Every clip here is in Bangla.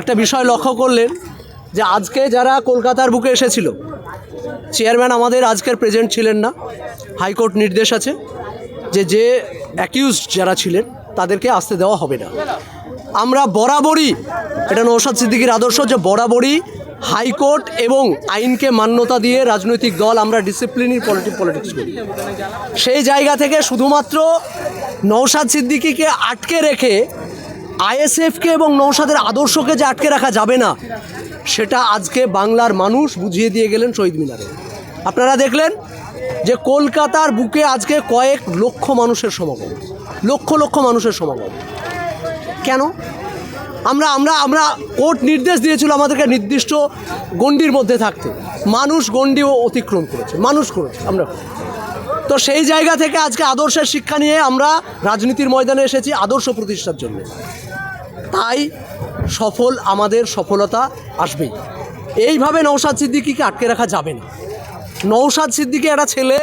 একটা বিষয় লক্ষ্য করলেন যে আজকে যারা কলকাতার বুকে এসেছিল, চেয়ারম্যান আমাদের আজকের প্রেজেন্ট ছিলেন না, হাইকোর্ট নির্দেশ আছে যে যে অ্যাকিউজড যারা ছিলেন তাদেরকে আসতে দেওয়া হবে না। আমরা বরাবরই, এটা নৌসাদ সিদ্দিকির আদর্শ যে বরাবরই হাইকোর্ট এবং আইনকে মান্যতা দিয়ে রাজনৈতিক দল আমরা ডিসিপ্লিনই পলিটিক পলিটিক্স করি। সেই জায়গা থেকে শুধুমাত্র নৌসাদ সিদ্দিকিকে আটকে রেখে আইএসএফকে এবং নৌসাদের আদর্শকে যে আটকে রাখা যাবে না, সেটা আজকে বাংলার মানুষ বুঝিয়ে দিয়ে গেলেন শহীদ মিনারে। আপনারা দেখলেন যে কলকাতার বুকে আজকে কয়েক লক্ষ মানুষের সমাগম, লক্ষ লক্ষ মানুষের সমাগম। কেন? আমরা আমরা আমরা কোর্ট নির্দেশ দিয়েছিল আমাদেরকে নির্দিষ্ট গণ্ডির মধ্যে থাকতে। মানুষ গণ্ডিও অতিক্রম করেছে, মানুষ করেছে। আমরা, তো সেই জায়গা থেকে আজকে আদর্শের শিক্ষা নিয়ে আমরা রাজনীতির ময়দানে এসেছি আদর্শ প্রতিষ্ঠার জন্য। তাই সফল আমাদের সফলতা আসবেই। এইভাবে নৌসাদ সিদ্দিকিকে আটকে রাখা যাবে না। নৌসাদ সিদ্দিকি একটা ছেলে,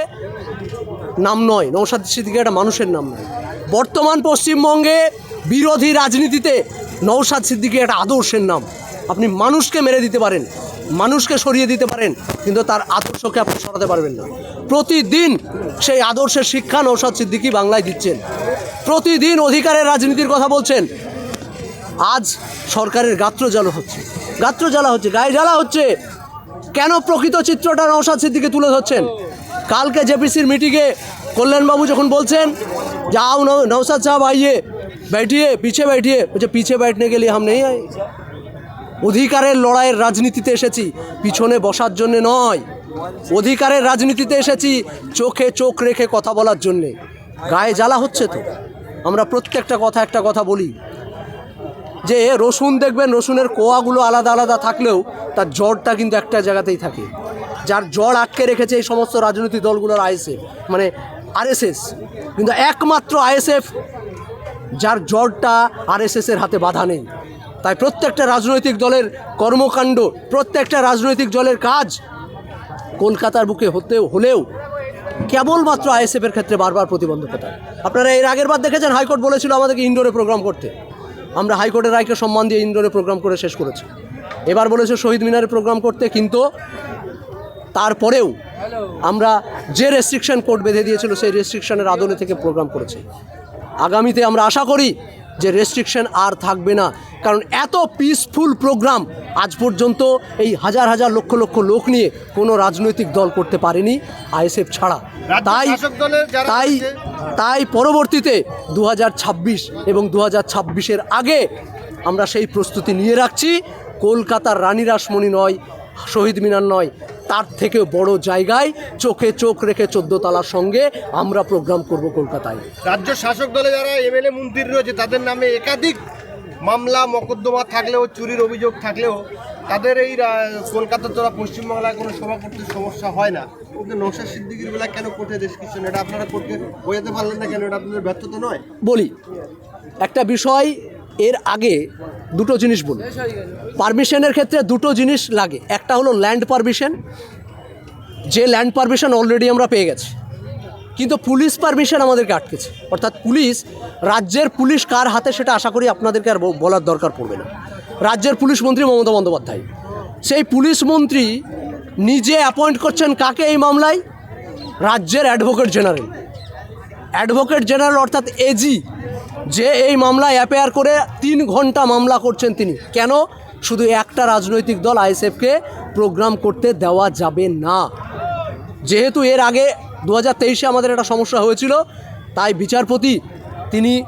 নাম নয়। নৌসাদ সিদ্দিকি একটা মানুষের নাম নয়। বর্তমান পশ্চিমবঙ্গে বিরোধী রাজনীতিতে নৌসাদ সিদ্দিকি একটা আদর্শের নাম। আপনি মানুষকে মেরে দিতে পারেন, মানুষকে সরিয়ে দিতে পারেন, কিন্তু তার আদর্শকে আপনি সরাতে পারবেন না। প্রতিদিন সেই আদর্শের শিক্ষা নৌসাদ সিদ্দিকি বাংলায় দিচ্ছেন। প্রতিদিন অধিকারের রাজনীতির কথা বলছেন। আজ সরকারের গাত্র জ্বালা হচ্ছে গাত্র জ্বালা হচ্ছে গায়ে জ্বালা হচ্ছে কেন প্রকৃত চিত্রটা নৌসাদ সিদ্দিকে তুলে ধরছেন কালকে জেপিসির মিটিংয়ে কল্যাণবাবু যখন বলছেন যাও नौ- नौसाद साहब आइए बैठिए पीछे बैठिए मुझे पीछे बैठने के लिए हम नहीं आए অধিকারের লড়াইয়ের রাজনীতিতে এসেছি পিছনে বসার জন্যে নয় অধিকারের রাজনীতিতে এসেছি চোখে চোখ রেখে কথা বলার জন্যে গায়ে জ্বালা হচ্ছে তো আমরা প্রত্যেকটা কথা একটা কথা বলি যে রসুন দেখবেন, রসুনের কোয়াগুলো আলাদা আলাদা থাকলেও তার জ্বরটা কিন্তু একটা জায়গাতেই থাকে। যার জ্বর আটকে রেখেছে এই সমস্ত রাজনৈতিক দলগুলোর আইএসএফ মানে আরএসএস, কিন্তু একমাত্র আইএসএফ যার জ্বরটা আরএসএসের হাতে বাধা নেই। তাই প্রত্যেকটা রাজনৈতিক দলের কর্মকাণ্ড, প্রত্যেকটা রাজনৈতিক দলের কাজ কলকাতার বুকে হতেও হলেও কেবলমাত্র আইএসএফের ক্ষেত্রে বারবার প্রতিবন্ধকতা। আপনারা এর আগের বার দেখেছেন, হাইকোর্ট বলেছিল আমাদেরকে ইনডোরে প্রোগ্রাম করতে। আমরা হাইকোর্টের রায়কে সম্মান দিয়ে ইন্দোরে প্রোগ্রাম করে শেষ করেছি। এবার বলেছে শহীদ মিনারে প্রোগ্রাম করতে, কিন্তু তারপরেও আমরা যে রেস্ট্রিকশন কোর্ট বেঁধে দিয়েছিল, সেই রেস্ট্রিকশনের আদলে থেকে প্রোগ্রাম করেছি। আগামীতে আমরা আশা করি যে রেস্ট্রিকশন আর থাকবে না। কারণ এত পিসফুল প্রোগ্রাম আজ পর্যন্ত এই হাজার হাজার লক্ষ লক্ষ লোক নিয়ে কোনো রাজনৈতিক দল করতে পারেনি আইএসএফ ছাড়া। তাই তাই তাই পরবর্তীতে দু এবং দু হাজার আগে আমরা সেই প্রস্তুতি নিয়ে রাখছি। কলকাতার রানী রাসমণি নয় শহীদ মিনার নয় তার থেকেও বড় জায়গায় চোখে চোখ রেখে চোদ্দ তালার সঙ্গে আমরা প্রোগ্রাম করব কলকাতায়। রাজ্য শাসক দলে যারা এমএলএ মন্ত্রী রয়েছে তাদের নামে একাধিক মামলা মকদ্দমা থাকলেও চুরির অভিযোগ থাকলেও তাদের এই কলকাতা তোরা পশ্চিমবাংলায় কোনো সভা করতে সমস্যা হয় না। কিন্তু নৌশাদ সিদ্দিকির বেলা কেন কোর্টে রেস্ট্রিকশন এটা আপনারা কোর্টকে বোঝাতে পারলেন না কেন? এটা আপনাদের ব্যর্থতা নয়? বলি একটা বিষয় এর আগে দুটো জিনিস বলুন। পারমিশনের ক্ষেত্রে দুটো জিনিস লাগে। একটা হলো ল্যান্ড পারমিশন যে ল্যান্ড পারমিশন অলরেডি আমরা পেয়ে গেছি। কিন্তু পুলিশ পারমিশন আমাদেরকে আটকেছে। অর্থাৎ পুলিশ রাজ্যের পুলিশ কার হাতে সেটা আশা করি আপনাদেরকে আর বলার দরকার পড়বে না। রাজ্যের পুলিশ মন্ত্রী মমতা বন্দ্যোপাধ্যায়। সেই পুলিশ মন্ত্রী নিজে অ্যাপয়েন্ট করছেন কাকে এই মামলায়? রাজ্যের অ্যাডভোকেট জেনারেল অ্যাডভোকেট জেনারেল অর্থাৎ এজি যে এই মামলায় অ্যাপেয়ার করে তিন ঘণ্টা মামলা করছেন তিনি। কেন? শুধু একটা রাজনৈতিক দল আইএসএফকে প্রোগ্রাম করতে দেওয়া যাবে না। যেহেতু এর আগে দু হাজার তেইশে আমাদের একটা সমস্যা হয়েছিল, তাই বিচারপতি তিনি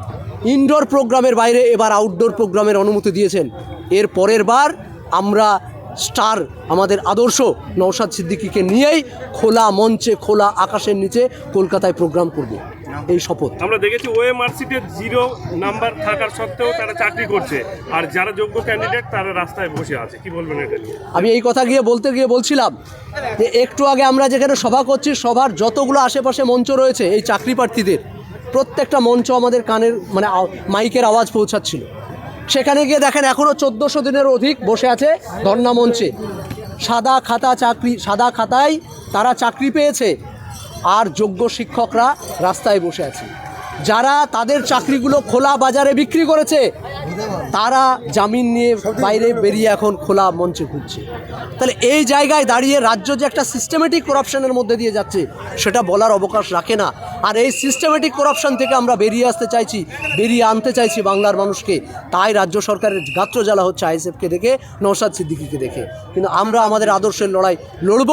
ইনডোর প্রোগ্রামের বাইরে এবার আউটডোর প্রোগ্রামের অনুমতি দিয়েছেন। এর পরের বার আমরা স্টার, আমাদের আদর্শ নৌসাদ সিদ্দিকিকে নিয়েই খোলা মঞ্চে, খোলা আকাশের নিচে কলকাতায় প্রোগ্রাম করব। এই শপথ। আমরা দেখেছি ওএমআরসিতে জিরো নাম্বার থাকার সত্ত্বেও তারা চাকরি করছে। আর যারা যোগ্য ক্যান্ডিডেট তারা রাস্তায় বসে আছে। কি বলবেন এটা নিয়ে? আমি এই কথা গিয়ে বলতে গিয়ে বলছিলাম যে একটু আগে আমরা যেখানে সভা করছি সভার যতগুলো আশেপাশে মঞ্চ রয়েছে এই চাকরি প্রার্থীদের প্রত্যেকটা মঞ্চ আমাদের কানের মানে মাইকের আওয়াজ পৌঁছাচ্ছিল। সেখানে গিয়ে দেখেন এখনও চোদ্দোশো দিনের অধিক বসে আছে ধর্ণা মঞ্চে। সাদা খাতা চাকরি সাদা খাতায় তারা চাকরি পেয়েছে। আর যোগ্য শিক্ষকরা রাস্তায় বসে আছে যারা তাদের চাকরিগুলো খোলা বাজারে বিক্রি করেছে তারা জামিন নিয়ে বাইরে বেরিয়ে এখন খোলা মঞ্চে ঘুরছে। তাহলে এই জায়গায় দাঁড়িয়ে রাজ্য যে একটা সিস্টেমেটিক করাপশনের মধ্যে দিয়ে যাচ্ছে, সেটা বলার অবকাশ রাখে না। আর এই সিস্টেমেটিক করাপশন থেকে আমরা বেরিয়ে আসতে চাইছি, বেরিয়ে আনতে চাইছি বাংলার মানুষকে। তাই রাজ্য সরকারের গাত্র জ্বালা হচ্ছে আইএসএফকে দেখে নৌসাদ সিদ্দিকিকে দেখে। কিন্তু আমরা আমাদের আদর্শের লড়াই লড়ব,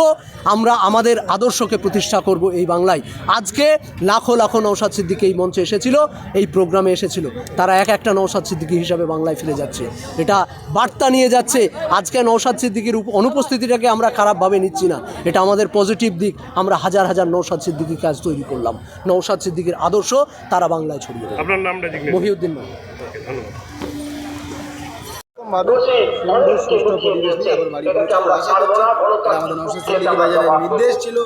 আমরা আমাদের আদর্শকে প্রতিষ্ঠা করব এই বাংলায়। আজকে লাখো লাখো নৌসাদ সিদ্দিকি এই মঞ্চে এসেছিল, এই প্রোগ্রামে এসেছিল। তারা এক একটা নৌসাদ সিদ্দিকি হিসাবে বাংলায় ফিরে যাচ্ছে। এটা বার্তা নিয়ে যাচ্ছে। আজকে নৌসাদ সিদ্দিকির অনুপস্থিতিটাকে আমরা খারাপভাবে নিচ্ছি না। এটা আমাদের পজিটিভ দিক। আমরা হাজার হাজার নৌসাদ সিদ্দিকি কাজ তৈরি করলাম। নৌসাদ সিদ্দিকির আদর্শ তারা বাংলায় ছড়িয়ে দেবে। আপনার নামটা মহিউদ্দিন মাহমুদ। সুন্দর সুস্থ পরিবেশ নিয়ে আবার বাড়ি পৌঁছাবো আশা করছি আমাদের নওশাদ সিদ্দিকী বাজারের নির্দেশ ছিল।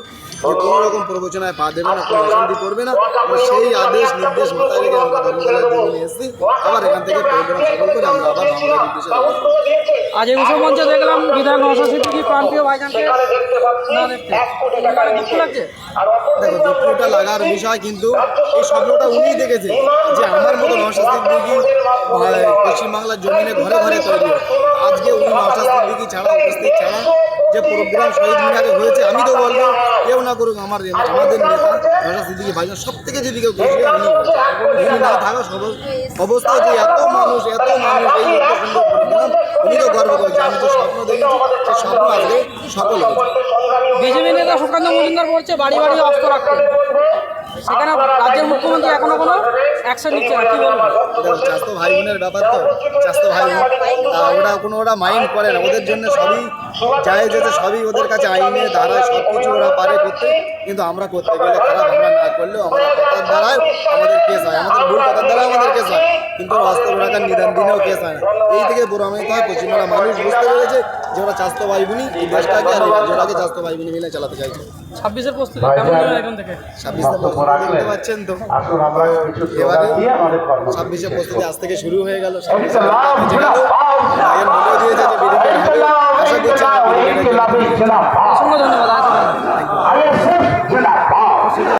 যে কোনো রকম প্রবচনায় পা দেবে না, কোনো অশান্তি করবে না সেই আদেশ, নির্দেশ মাথায় রেখে আমরা ধর্মশালার নিয়ে এসেছি। আবার এখান থেকে প্রোগ্রাম সফল করে আমরা আবার বাংলা আজ এই উৎসব মঞ্চে দেখলাম বিধায়ক নওশাদ সিদ্দিকী প্রান্তীয় ভাইজানকে দুঃখ দুঃখটা লাগার বিষয় কিন্তু এই স্বপ্নটা উনিই দেখেছে যে আমার মতো নওশাদ সিদ্দিকী পশ্চিমবাংলার জমিনে ঘরে ঘরে তৈরি আজকে উনি সিদ্দিকী ছাড়া উপস্থিত ছাড়া যে প্রোগ্রাম শহীদ মিনারে হয়েছে আমি তো বলব কেউ না করুক আমার আমাদের নেতা সিদ্দিকী ভাইজান সব থেকে যদি কেউ খুশি উনি উনি না থাকা অবস্থায় যে এত মানুষ এত মানুষ এই এত সুন্দর উনি তো গর্ব করছে আমি যে স্বপ্ন দেখেছি সেই স্বপ্ন আজকে সফল হয়েছে বিজেপি নেতা সুকান্ত মজুমদার বলছে বাড়ি বাড়ি অস্ত্র রাখতে। সেখানে রাজ্যের মুখ্যমন্ত্রী এখনও কোনো অ্যাকশন নিচ্ছে না কি বলব দেখো ভাই বোনের ব্যাপার তো চাস্তো ভাই তা ওরা কোনো ওরা মাইন্ড করে না ওদের জন্য সবই যায় যেতে সবই ওদের কাছে আইনে দ্বারায় সব কিছু ওরা পারে করতে কিন্তু আমরা করতে গেলে খারাপ আমরা না করলেও আমরা কথার দ্বারায় আমাদের কেস হয় আমাদের ভুল কথার দ্বারা আমাদের কেস হয়। কিন্তু রাস্তা টাকার নিদান দিনেও কেস হয় না এই থেকে প্রমাণিত হয় পশ্চিমবাংলার মানুষ বুঝতে পেরেছে যে ওরা স্বাস্থ্য ভাই এই দেশটাকে আর রাজ্যটাকে মিলে চালাতে চাইছে ছাব্বিশের প্রস্তুতি তো ছাব্বিশের প্রস্তুতি আজ থেকে শুরু হয়ে গেল ধন্যবাদ